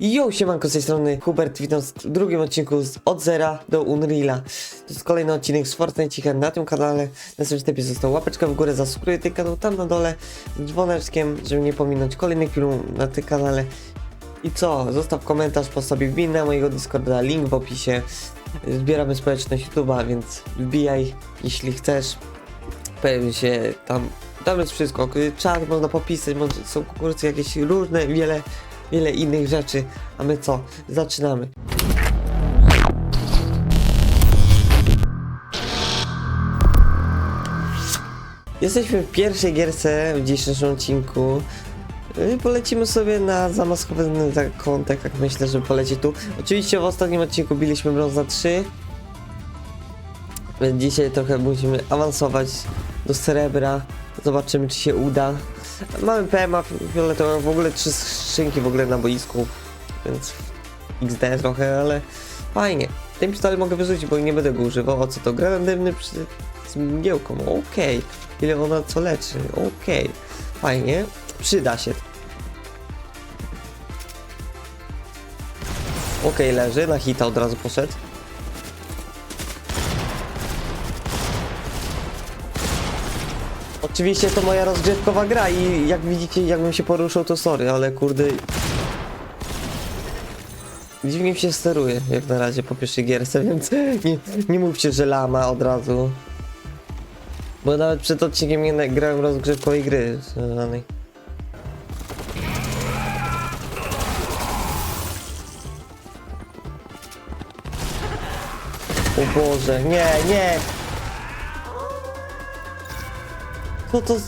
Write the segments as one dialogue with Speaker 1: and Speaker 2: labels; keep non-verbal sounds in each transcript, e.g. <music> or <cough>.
Speaker 1: Jo, siemanko, z tej strony Hubert, witam w drugim odcinku z Od Zera do Unreala. To jest kolejny odcinek z Fortnite na tym kanale. Na wstępie został łapeczka w górę, zasubskrybuj ten kanał tam na dole z dzwoneczkiem, żeby nie pominąć kolejnych filmów na tym kanale. I co? Zostaw komentarz, postaw wbij na mojego Discorda, link w opisie. Zbieramy społeczność YouTube'a, więc wbijaj, jeśli chcesz. Pojawi się tam, tam jest wszystko, czat można popisać, są konkursy jakieś różne, wiele wiele innych rzeczy. A my co? Zaczynamy. Jesteśmy w pierwszej gierce w dzisiejszym odcinku. Yy, Polecimy sobie na zamaskowany kątek, jak myślę, że poleci tu. Oczywiście w ostatnim odcinku biliśmy brąza 3. Więc dzisiaj trochę musimy awansować do srebra. Zobaczymy, czy się uda. Mamy PMA fioletowe, w ogóle trzy skrzynki w ogóle na boisku, więc XD trochę, ale fajnie. Ten pistolet mogę wyrzucić, bo nie będę go używał. O co to? Granat dymny przy... z mgiełką, okej. Ile ona co leczy, okej. Fajnie, przyda się. Okej, leży, na hita od razu poszedł. Oczywiście to moja rozgrzewkowa gra i jak widzicie, jakbym się poruszał, to sorry, ale kurde... Dziwnie mi się steruje, jak na razie po pierwszej gierce, <laughs> więc nie, nie mówcie, że lama od razu. Bo nawet przed odcinkiem nie grałem rozgrzewkowej gry żadnej. O Boże, nie, nie! Co to z...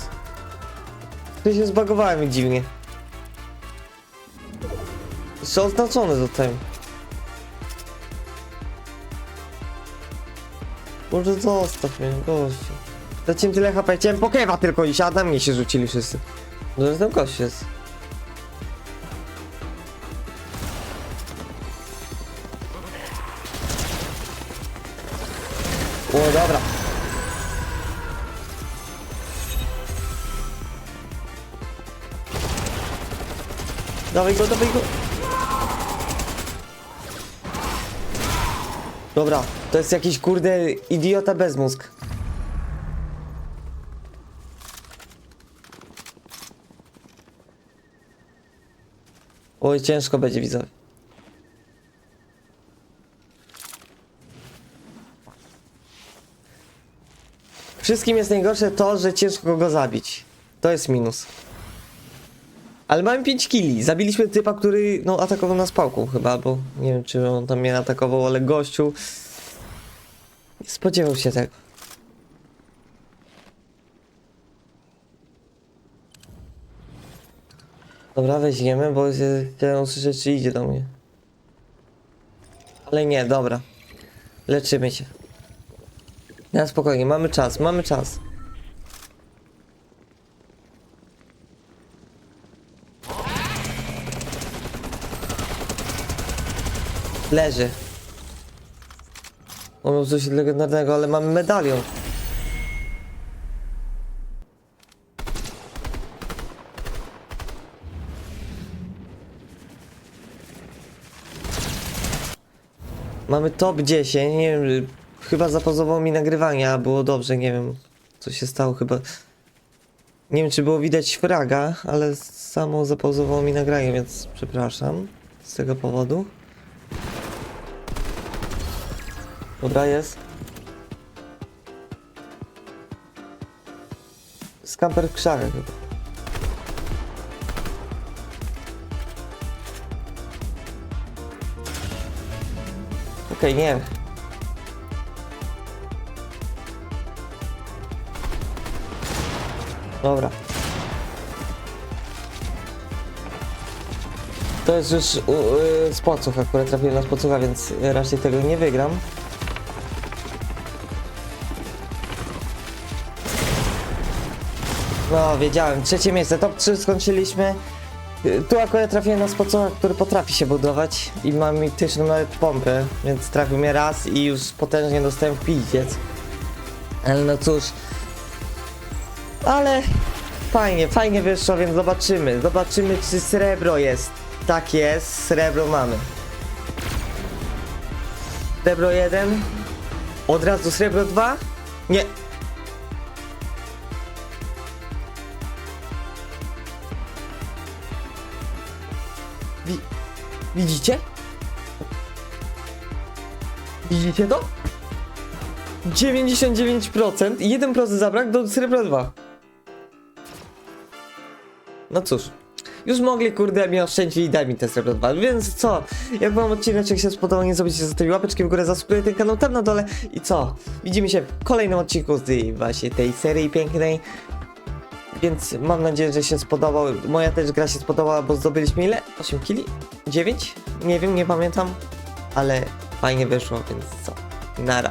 Speaker 1: To się zbagowałem dziwnie. Jeszcze oznaczone zostałem. Może zostaw mnie, gościu. Dać tyle HP, chciałem pokewa tylko iść, a na mnie się rzucili wszyscy. Może ten gość jest. O, dobra. Dawaj go, dawaj go. Dobra, to jest jakiś kurde idiota bez mózg. Oj, ciężko będzie widzowie. Wszystkim jest najgorsze to, że ciężko go zabić. To jest minus. Ale mamy 5 killi. Zabiliśmy typa, który no, atakował nas pałką chyba, bo nie wiem czy on tam mnie atakował, ale gościu nie spodziewał się tego. Dobra, weźmiemy, bo chciałem usłyszeć, czy idzie do mnie. Ale nie, dobra. Leczymy się. Na spokojnie, mamy czas, mamy czas. Leży. On miał coś legendarnego, ale mamy medalion. Mamy top 10, nie wiem, chyba zapauzowało mi nagrywanie, a było dobrze, nie wiem co się stało chyba. Nie wiem czy było widać fraga, ale samo zapauzowało mi nagranie, więc przepraszam z tego powodu. Dobra, jest. Skamper w krzakach. Okej, nie. Dobra. To jest już y, spocuch, akurat trafiłem na spocucha, więc raczej tego nie wygram. No, wiedziałem. Trzecie miejsce, top 3 skończyliśmy. Tu akurat trafiłem na spococha, który potrafi się budować i ma mityczną nawet pompę, więc trafił mnie raz i już potężnie dostałem w. Ale no cóż. Ale fajnie, fajnie wyszło, więc zobaczymy. Zobaczymy, czy srebro jest. Tak jest, srebro mamy. Srebro 1. Od razu srebro 2. Nie. Wi widzicie? Widzicie to? 99% i 1% zabrak do srebra 2. No cóż. Już mogli, kurde, mi oszczędzić i daj mi te srebro 2. Więc co? Jak wam odcinek się spodobał, nie zabudźcie zostawić łapeczki w górę, zasubskrybuj ten kanał tam na dole. I co? Widzimy się w kolejnym odcinku z właśnie tej serii pięknej. Więc mam nadzieję, że się spodobał. Moja też gra się spodobała, bo zdobyliśmy ile? 8 kili? 9? Nie wiem, nie pamiętam. Ale fajnie wyszło, więc co? Nara.